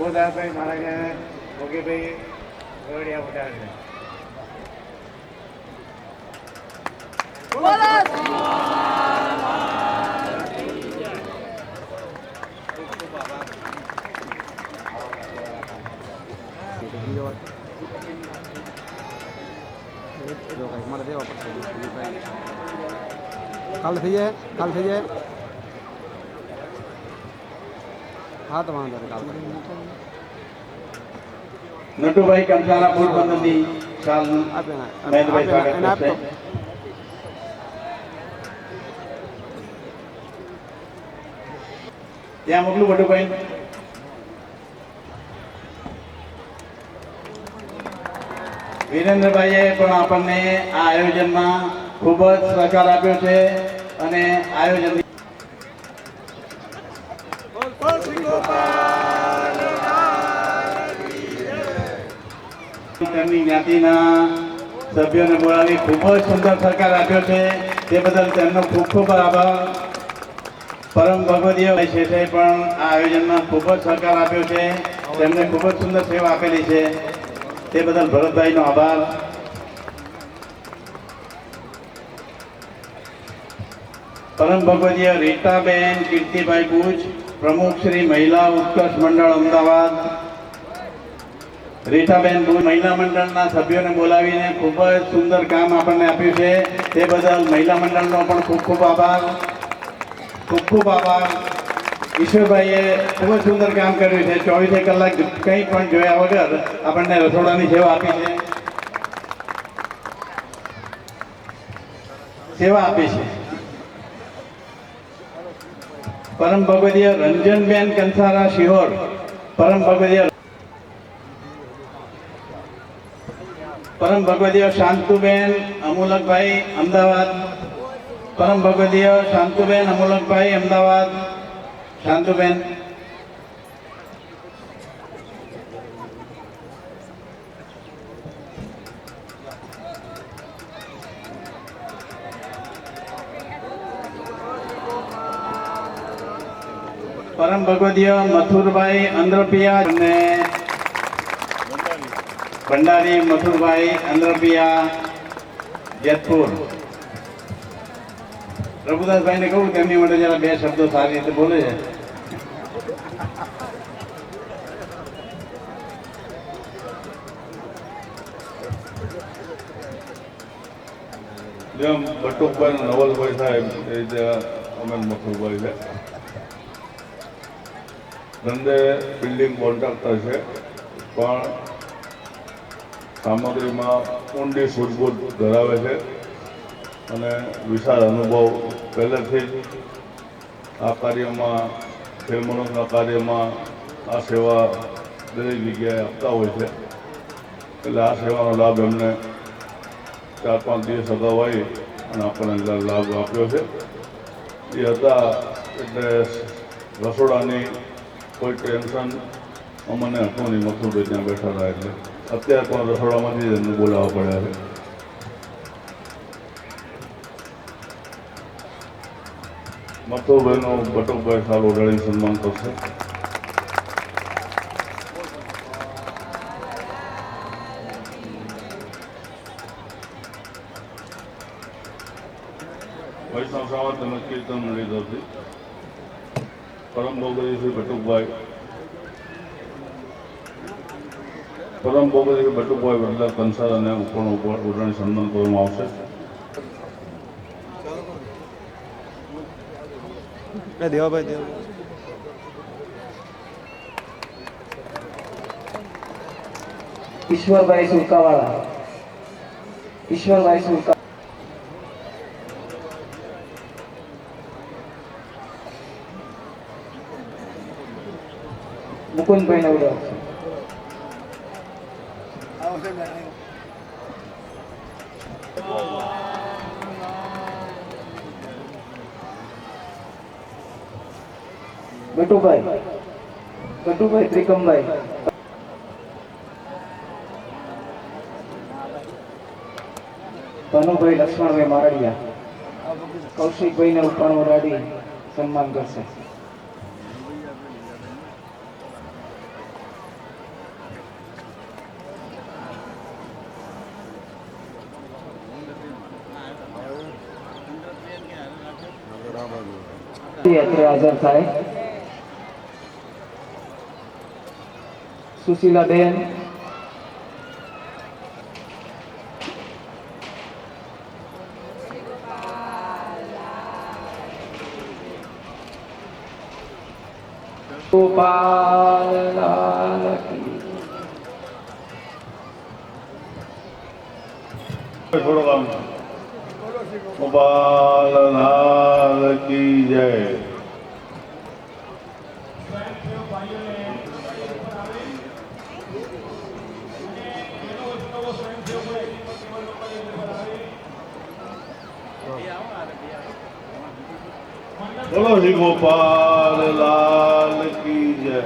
પ્રભુદાસભાઈ મારા ભોગીભાઈ ગોળિયા ઉડાડે જો કંઈક મારે દેવા પડશે બીજું કાંઈ. કાલ થઈ જાય કાલ થઈ જાય હા તો વાંધો નહીં નટુભાઈ કંસારા પોરબંદરની શાલ મહેન્દ્રભાઈ સ્વાગત કરશે ત્યાં મોકલું બટુભાઈ વિરેન્દ્રભાઈએ પણ આપણને આ આયોજનમાં ખૂબ જ સહકાર આપ્યો છે અને આયોજન તેમની જ્ઞાતિના સભ્યોને બોલાવી ખૂબ જ સુંદર સરકાર આપ્યો છે. તે બદલ તેમનો ખૂબ ખૂબ આભાર. પરમ ભગવદીય શેઠે પણ આ આયોજનમાં ખૂબ જ સહકાર આપ્યો છે. તેમને ખૂબ જ સુંદર સેવા આપેલી છે. તે બદલ ભરતભાઈનો આભાર. પરમ ભગવદીય રીટાબેન કીર્તિભાઈ બુચ પ્રમુખ શ્રી મહિલા ઉત્કર્ષ મંડળ, અમદાવાદ. રીટાબેન મહિલા મંડળના સભ્યોને બોલાવીને ખૂબ જ સુંદર કામ આપણને આપ્યું છે. તે બદલ મહિલા મંડળનો પણ ખૂબ ખૂબ આભાર. ખૂબ ખૂબ આભાર. ઈશ્વરભાઈએ ખૂબ જ સુંદર કામ કર્યું છે. ચોવીસે કલાક કંઈ પણ જોયા વગર આપણને રસોડાની સેવા આપી છે. સેવા આપી છે. પરમ ભગવદીય રંજનબેન કંસારા શિહોર. પરમ ભગવદીય પરમ ભગવદીય શાંતુબેન અમુલકભાઈ અમદાવાદ. પરમ ભગવદીય શાંતુબેન અમુલકભાઈ અમદાવાદ. શાંતુબેન. પરમ ભગવદીય મથુરભાઈ અંદ્રપિયા અને ભંડારી, મથુરભાઈ અંદ્રપિયા જેતપુર. પ્રભુદાસભાઈને કહું, તેમની માટે જરા બે શબ્દો સારી રીતે બોલે છે. જેમ બટુકભાઈ નવલભાઈ સાહેબ, એ રીતે અમે મથુરભાઈ છે. ધંધે બિલ્ડિંગ કોન્ટ્રાક્ટર છે પણ સામગ્રીમાં ઊંડી સૂઝબૂઝ ધરાવે છે અને વિશાળ અનુભવ પહેલેથી જ આ કાર્યમાં ખેલમણોના કાર્યમાં આ સેવા દરેક જગ્યાએ આપતા હોય છે. એટલે આ સેવાનો લાભ એમને ચાર પાંચ દિવસ અગાઉ આવી અને આપણને લાભ આપ્યો છે. એ હતા એટલે રસોડાની કોઈ ટેન્શન અમને હતું નહીં. મથુરભાઈ ત્યાં બેઠા હતા એટલે અત્યારે પણ રસોડામાંથી એમને બોલાવવા પડ્યા છે. મથુરભાઈનો બટુકભાઈ સારું ઓઢાડીને સન્માન કરશે વૈષ્ણવ સમાજ તેમજ કીર્તન મંડળી તરફથી પરમ ભોગવતી શ્રી બટુકભાઈ પરમ ભોગવતી શ્રી બટુકભાઈ વડલા કંસાર અને ઉપરનો ઉપર ઉડાણી સન્માન કરવામાં આવશે? દેવાભાઈ દેવા ઈશ્વરભાઈ સુરકાવાળા. ઈશ્વરભાઈ સુરકા મુકુંદભાઈ નવડા બટુભાઈ બટુભાઈ ત્રિકમભાઈ. ભાનુભાઈ લક્ષ્મણભાઈ મારડિયા. કૌશિકભાઈ ને ઉપાણું રાડી સન્માન કરશે. હાજર થાય. સુશીલાબેન ગોપાલ ગોપાલ લાલ કી જય બોલો શ્રી ગોપાલ લાલ કી જય.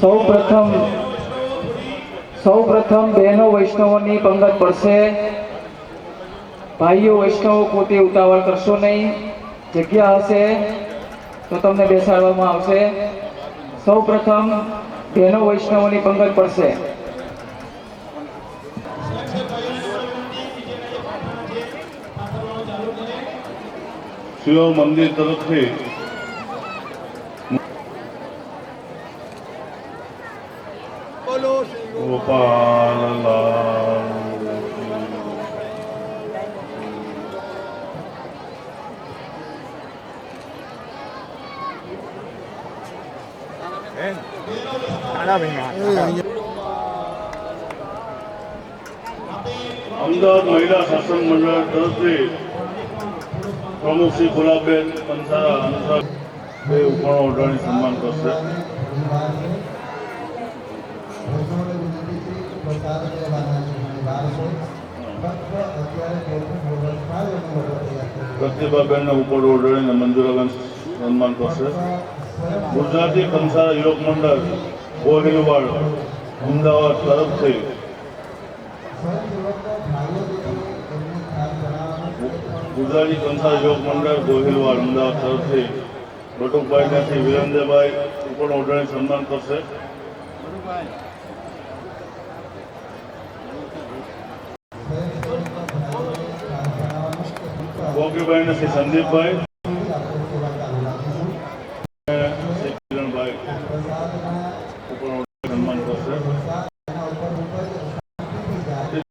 સૌ પ્રથમ સૌ પ્રથમ બહેનો વૈષ્ણવોની પંગત પડશે. ભાઈઓ વૈષ્ણવો પોતે ઉતાવળ કરશો નહીં. જગ્યા હશે તો તમને બેસાડવામાં આવશે. સૌ પ્રથમ બહેનો વૈષ્ણવોની પંગત પડશે. શિવ મંદિર તરફથી અમદાવાદ મહિલા શાસન મંડળ તરફથી પ્રમુખ શ્રી ગુલાબબેન પંસારા અનુસાર બે ઉપકરણો ઓઢાણી સન્માન કરશે. પ્રતિભાબેનને ઉપર ઓઢાણીને મંજુરાબેન સન્માન કરશે. ગુજરાતી કંસાર યોગ મંડળ, ગોહિલવાડ, અમદાવાદ તરફથી. ગુજરાતી કંસાર યોગ મંડળ, ગોહિલવાડ, અમદાવાદ તરફથી. બટુકભાઈ ત્યાંથી વિરેન્દ્રભાઈ પણ ઓઢાણી સન્માન કરશે. ગોપીભાઈ નથી સંદીપભાઈ અને શ્રી કિરણભાઈ ઉપર ઓઢાણી સન્માન કરશે શ્રી ગોપાલ વિશ્વસેન અમદાવાદ તરફથી ભાઈનો ઉપરનો સન્માન કરવામાં આવે બહેનોને સહકાર આપવા વિનંતી પાછળના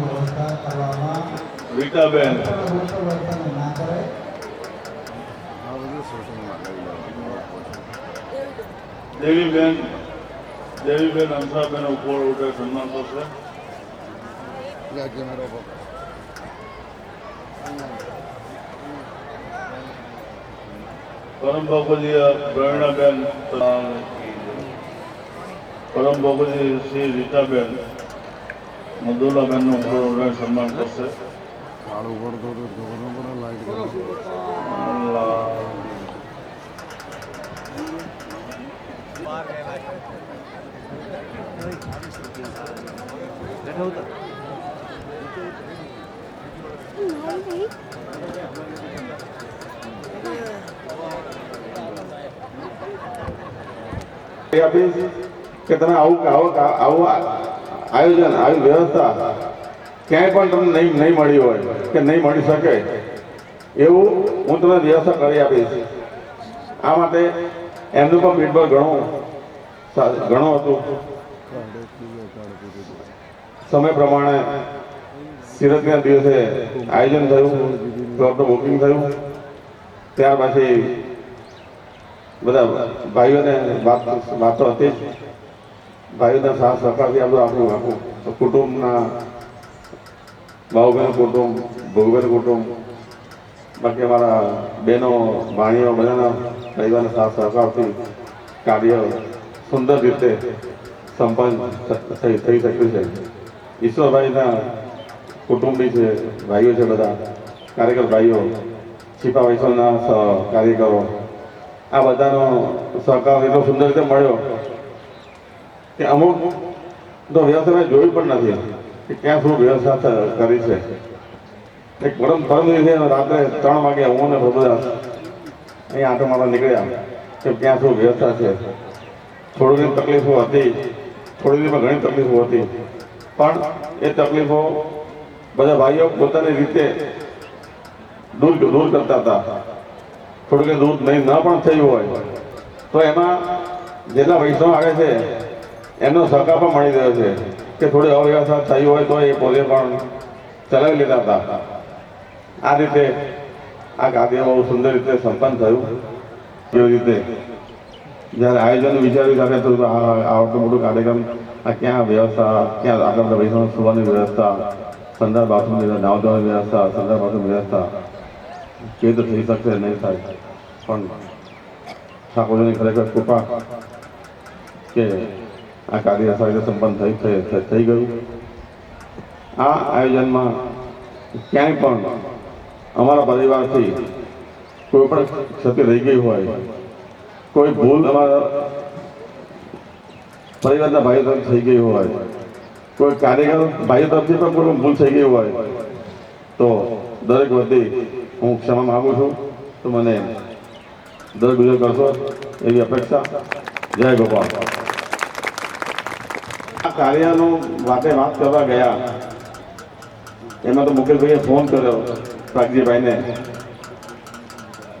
વ્યવસ્થા કરવામાં રીટાબેન. દેવીબેન. દેવીબેન હંસાબેન ઉપર ઉઠે સન્માન કરશે પરમ બાપુજી પ્રેરણાબેન પરમ બાપુજી શ્રી રીટાબેન મધુલાબેનનું ઉપર ઉઠે સન્માન કરશે કાળું પડતો તો ખબર પડે લાઈટ કરે અલ્લાહ. એ આપીશ કે તમે આવું આવું આયોજન આવી વ્યવસ્થા ક્યાંય પણ તમને નહીં નહીં મળી હોય કે નહીં મળી શકે એવું હું તમને વ્યવસ્થા કરી આપીશ આ માટે એમનું પણ બીટબોલ ઘણું ઘણું હતું સમય પ્રમાણે સિરતના દિવસે આયોજન થયું, ક્લબનું બુકિંગ થયું. ત્યાર પછી બધા ભાઈઓને વાત વાતો હતી જ. ભાઈઓના સાથ સહકારથી આપણું આપણું આખું કુટુંબના બાહુબેન કુટુંબ ભોગબેન કુટુંબ, બાકી અમારા બહેનો, ભાણીઓ બધાના પરિવારના સાથ સહકારથી કાર્ય સુંદર રીતે સંપન્ન થઈ શક્યું છે. ઈશ્વરભાઈના કુટુંબી છે ભાઈઓ છે બધા કાર્યકર ભાઈઓ છીપા વૈષ્ણવના કાર્યકરો આ બધાનો સહકાર એટલો સુંદર રીતે મળ્યો કે અમુક તો વ્યવસ્થા જોયું પણ નથી કે ક્યાં શું વ્યવસ્થા કરી છે. એક પરમ પરમ દિવસે રાત્રે ત્રણ વાગે હું અને પ્રભુદાસ અહીંયા આટો મારા નીકળ્યા કે ક્યાં શું વ્યવસ્થા છે. થોડી તકલીફો હતી, થોડી ઘણી તકલીફો હતી. પણ એ તકલીફો બધા ભાઈઓ પોતાની રીતે દૂર દૂર કરતા હતા. થોડું કંઈ દૂર નહીં ન પણ થયું હોય. તો એમાં જેટલા વૈષ્ણવ આવે છે, એમનો સહકાર પણ મળી રહ્યો છે કે થોડી અવ્યવસ્થા થઈ હોય તો એ પોતે પણ ચલાવી લેતા હતા. આ રીતે આ કાર્ય બહુ સુંદર રીતે સંપન્ન થયું. એવી રીતે. જ્યારે આયોજન વિચાર્યું ત્યારે થોડું આ આટલું મોટું કાર્યક્રમ આ ક્યાં વ્યવસ્થા, ક્યાં આગળ બધા સુવાની વ્યવસ્થા સંદર્ભ બાથરૂમની નાવ ધોવાની વ્યવસ્થા સંદર્ભ બાથરૂમની વ્યવસ્થા. કેવી રીતે થઈ શકશે નહીં થાય. પણ ઠાકોરજીની ખરેખર કૃપા કે આ કાર્ય સારી રીતે સંપન્ન થઈ- થઈ ગયું. આ આયોજનમાં ક્યાંય પણ અમારા પરિવારથી કોઈ પણ ક્ષતિ રહી ગઈ હોય, કોઈ ભૂલ અમારા પરિવારના ભાઈઓ તરફ થઈ ગઈ હોય. કોઈ કાર્યકર ભાઈઓ તરફથી પણ કોઈ ભૂલ થઈ ગઈ હોય. તો દરેક વતી હું ક્ષમા માગું છું. તો મને દરેક ગુજર કરશો એવી અપેક્ષા. જય ગોપાલ. આ કાર્યનો વાતે વાત કરવા ગયા. એમાં તો મુકેશભાઈએ ફોન કર્યો, પ્રાગજીભાઈને,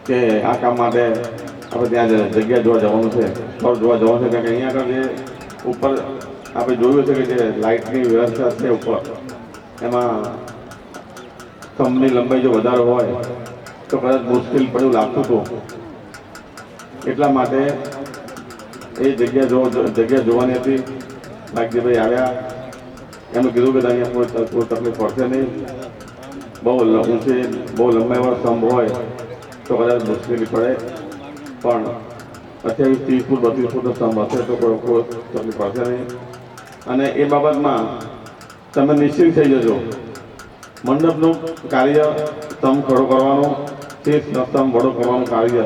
કે આ કામ માટે આપણે ત્યાં જગ્યા જોવા જવાનું છે. સ્થળ જોવા જવાનું છે, કારણ કે અહીંયા આગળ જે ઉપર આપણે જોયું છે કે જે લાઇટની વ્યવસ્થા છે ઉપર, એમાં સ્તંભની લંબાઈ જો વધારે હોય તો કદાચ મુશ્કેલ પડ્યું લાગતું હતું. એટલા માટે એ જગ્યા જો જગ્યા જોવાની હતી. ભાઈ આવ્યા. એમણે કીધું કે અહીંયા કોઈ તકલીફ પડશે નહીં. બહુ ઊંચી બહુ લંબાઈવાળો સ્તંભ હોય તો કદાચ મુશ્કેલી પડે. પણ અઠ્યાવીસ ત્રીસ ફૂટ બત્રીસ ફૂટનો સ્તંભ હશે તો કોઈ કોઈ તકલીફ નહીં અને એ બાબતમાં તમે નિશ્ચિત થઈ જજો. મંડપનું કાર્ય સ્તંભ ખડો કરવાનું, તે સ્તંભ વડો કરવાનું કાર્ય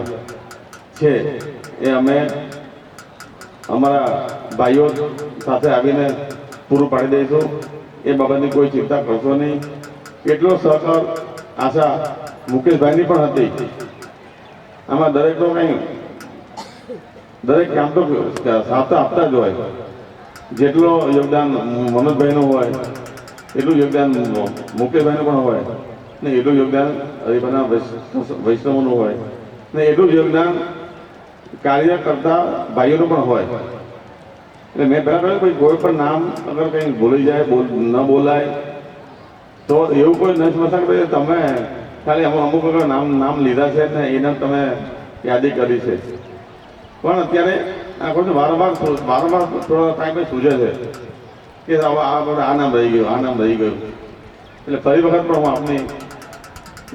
છે. એ અમે અમારા ભાઈઓ સાથે આવીને પૂરું પાડી દઈશું. એ બાબતની કોઈ ચિંતા કરશો નહીં. એટલો સહકાર આશા મુકેશભાઈની પણ હતી. આમાં દરેકનો કંઈ દરેક કામ તો સાથ આપતા જ હોય. જેટલો યોગદાન મનોજભાઈનું હોય, એટલું યોગદાન મુકેશભાઈનું પણ હોય, ને એટલું યોગદાન વૈષ્ણવ- વૈષ્ણવનું હોય, ને એટલું યોગદાન કાર્ય કરતા ભાઈઓનું પણ હોય. એટલે મેં પહેલાં કહ્યું કોઈ કોઈ પણ નામ અગર કંઈ ભૂલી જાય, બોલ ન બોલાય, તો એવું કોઈ ન સમજતા કે તમે ખાલી અમુક અમુક નામ નામ લીધા છે ને એના તમે યાદી કરી છે. પણ અત્યારે આ કોઈ વારંવાર વારંવાર થોડા ટાઈમે સૂજે છે કે આ બધા આ નામ રહી ગયું, આ નામ રહી ગયું. એટલે ફરી વખત પણ હું આપની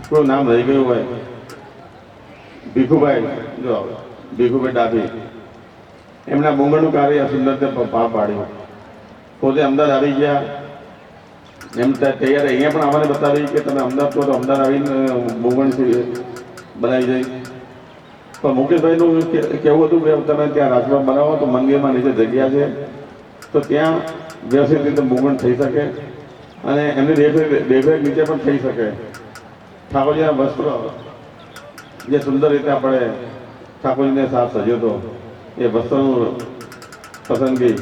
કોઈ નામ રહી ગયું હોય. ભીખુભાઈ, જો, ભીખુભાઈ ડાભી. એમના મુંગળનું કાર્ય સુંદર રીતે પ- પાર પાડ્યું. પોતે અમદાવાદ આવી ગયા. એમ ત્યાં તૈયાર અહીંયા પણ અમારે બતાવી કે તમે અમદાવાદ તો અમદાવાદ આવીને મુંગણ બનાવી જઈ પણ મુકેશભાઈનું કહેવું હતું કે તમે ત્યાં રાજમાં બનાવો તો મંદિરમાં નીચે જગ્યા છે, તો ત્યાં વ્યવસ્થિત રીતે મૂવમેન્ટ થઈ શકે અને એમની દેખરેખ દેખરેખ નીચે પણ થઈ શકે. ઠાકોરજીના વસ્ત્ર જે સુંદર રીતે આપણે ઠાકોરજીને સાથ સજ્યો હતો, એ વસ્ત્રનું પસંદગી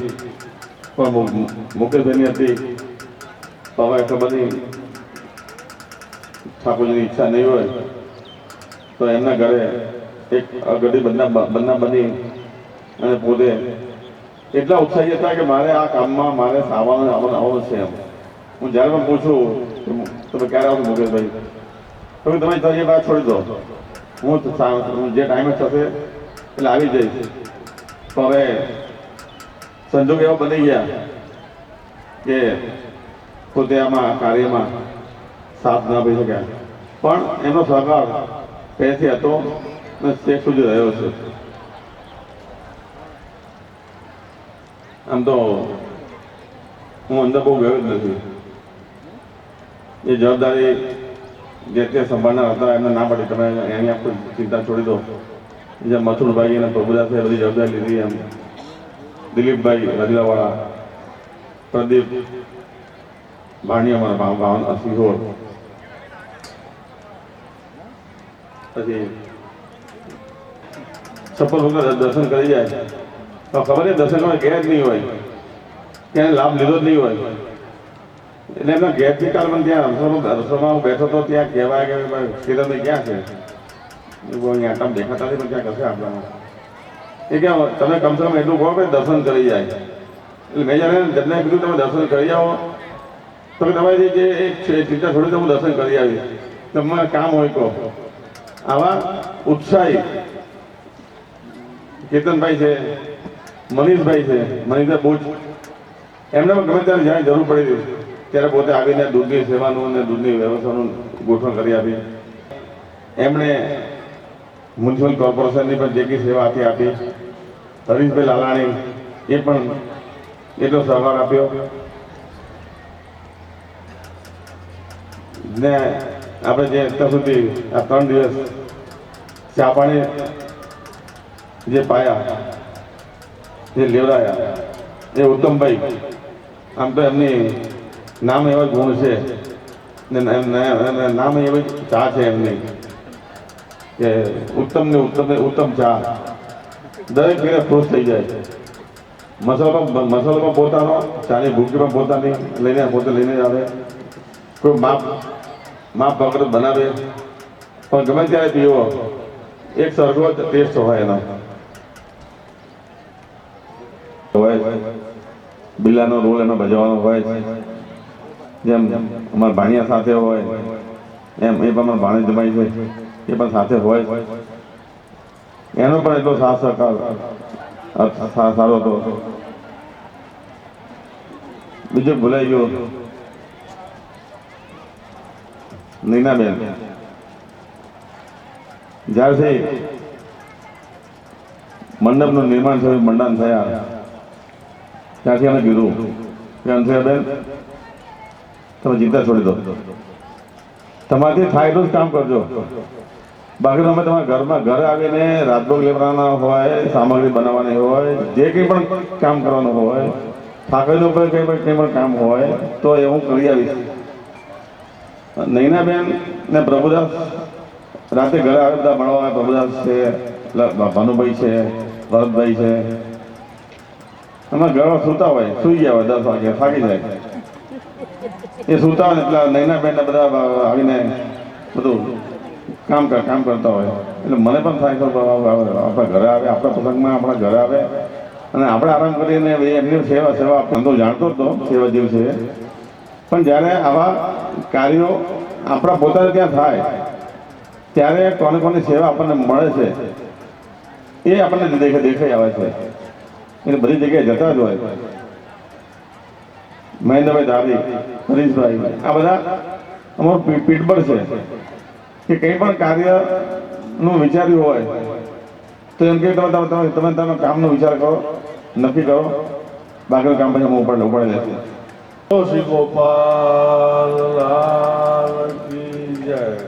પણ મુકેશભાઈની હતી. હવે ખબર બધી ઠાકોરજીની ઈચ્છા નહીં હોય, તો એમના ઘરે એક ગઢી બંને બંને બની અને પોતે એટલા ઉત્સાહી હતા કે મારે આ કામમાં મારે આવવાનું આવવાનું આવવાનું છે એમ. હું જ્યારે પણ પૂછું તમે ક્યારે આવશો મુકેશભાઈ? તો તમે એ વાત છોડી દો. હું જે ટાઈમે થશે, એટલે આવી જઈશ. તો હવે સંજોગ એવા બની ગયા કે પોતે આમાં કાર્યમાં સાથ ન આપી શક્યા. પણ એમનો સહકાર પહેલેથી હતો. અને તે સુધી રહ્યો છે આમ તો હું અંદર બહુ ગયો જ નથી એ જવાબદારી જે તે સંભાળનાર હતા એમને ના પડી તમે એની આખી ચિંતા છોડી દો જે મથુરભાઈ અને પ્રભુદાસે બધી જવાબદારી લીધી એમ દિલીપભાઈ રજલાવાળા પ્રદીપ ભાણી અમારા ભાવ ભાવ સિહોર પછી સફળ વગર દર્શન કરી જાય તો ખબર એ દર્શનમાં ગયા જ નહીં હોય. ત્યાં લાભ લીધો જ નહીં હોય. એટલે એમના કાલ કારણ ત્યાં રસોમાં રસોમાં બેઠો તો ત્યાં કહેવાય કે ભાઈ કિરણભાઈ ક્યાં છે? અહીંયા આટલા દેખાતા નથી, પણ ક્યાં કશે આપણામાં. એ કે તમે કમસે કમ એટલું કહો કે દર્શન કરી જાય. એટલે મેં જાણે જમને કીધું તમે દર્શન કરી આવો, તો તમારી જે એક ચિંતા છોડી તો હું દર્શન કરી આવીશ. તમારે કામ હોય કહો. આવા ઉત્સાહી કેતનભાઈ છે, મનીષભાઈ છે મનીષભાઈ બહુ એમને પણ ગમે ત્યારે જ્યારે જરૂર પડી ત્યારે પોતે આવીને દૂધની સેવાનું અને દૂધની વ્યવસ્થાનું ગોઠવણ કરી આપી. એમણે મ્યુનિસિપલ કોર્પોરેશનની પણ જે કંઈ સેવા હતી આપી. હરીશભાઈ લાલાણી એ પણ એટલો સહકાર આપ્યો. ને આપણે જે અત્યાર સુધી આ ત્રણ દિવસ ચા પાણી જે પાયા, જે લેવડાયા, એ ઉત્તમભાઈ, આમ તો એમની નામ એવા ગુણ છે નામ એવી ચા છે એમની કે ઉત્તમ ને ઉત્તમ ઉત્તમ ચા. દરેક પીને ખુશ થઈ જાય. મસાલો મસાલો પણ પોતાનો, ચાની ભૂકી પોતાની લઈને પોતે લઈને જ આવે. કોઈ માપ માપ વગર બનાવે. પણ ગમે ત્યારે પીવો, એક સરખો ટેસ્ટ હોય એનો. હોય. બિલ્લાનો રોલ એનો ભજવાનો હોય. જેમ અમારા ભાણિયા સાથે હોય, એમ એ પણ અમારા ભાણે જમાઈ છે. એ પણ સાથે હોય. એનો પણ એટલો સાથ સહકાર સારો હતો. બીજું ભૂલાઈ ગયો. નીનાબેન. જ્યારથી મંડપનું નિર્માણ થયું મંડન થયા. ત્યાંથી અમે કીધું. કે બેન તમે ચિંતા છોડી દો. તમારાથી થાય એટલું જ કામ કરજો. બાકી તમે તમારા ઘરમાં ઘરે આવીને રાતભોગ લેવાના હોય, સામગ્રી બનાવવાની હોય, જે કંઈ પણ કામ કરવાનું હોય ફાકડીનું પણ કંઈ પણ કંઈ પણ કામ હોય, તો એ હું કરી આવીશ. નૈનાબેન ને પ્રભુદાસ રાતે ઘરે આવે, બધા ભણવા પ્રભુદાસ છે ભાનુભાઈ છે, ભરતભાઈ છે એમાં ઘરમાં સૂતા હોય સૂઈ ગયા હોય દસ વાગે થાકી જાય એ સૂતા હોય એટલે નૈના બેન બધા આવીને બધું કામ કર કામ કરતા હોય એટલે મને પણ થાય બાબા, આપણા ઘરે આવે આપણા પ્રસંગમાં આપણા ઘરે આવે અને આપણે આરામ કરીને એમની સેવા સેવા આપણે તો જાણતો હતો સેવા જેવું છે પણ જ્યારે આવા કાર્યો આપણા પોતાને ત્યાં થાય ત્યારે કોને કોની સેવા આપણને મળે છે એ આપણને દેખે દેખાઈ આવે છે એટલે બધી જગ્યાએ જતા જ હોય. મહેન્દ્રભાઈ ધારી, હરીશભાઈ, આ બધા અમારું પીઠબળ છે. કે કંઈ પણ કાર્યનું વિચાર્યું હોય, તો એમ કે તમે તમે તમે તમે કામનો વિચાર કરો, નક્કી કરો. બાકીનું કામ પછી હું ઉપાડી ઉપાડી લેશે શ્રી ગોપાલ જય.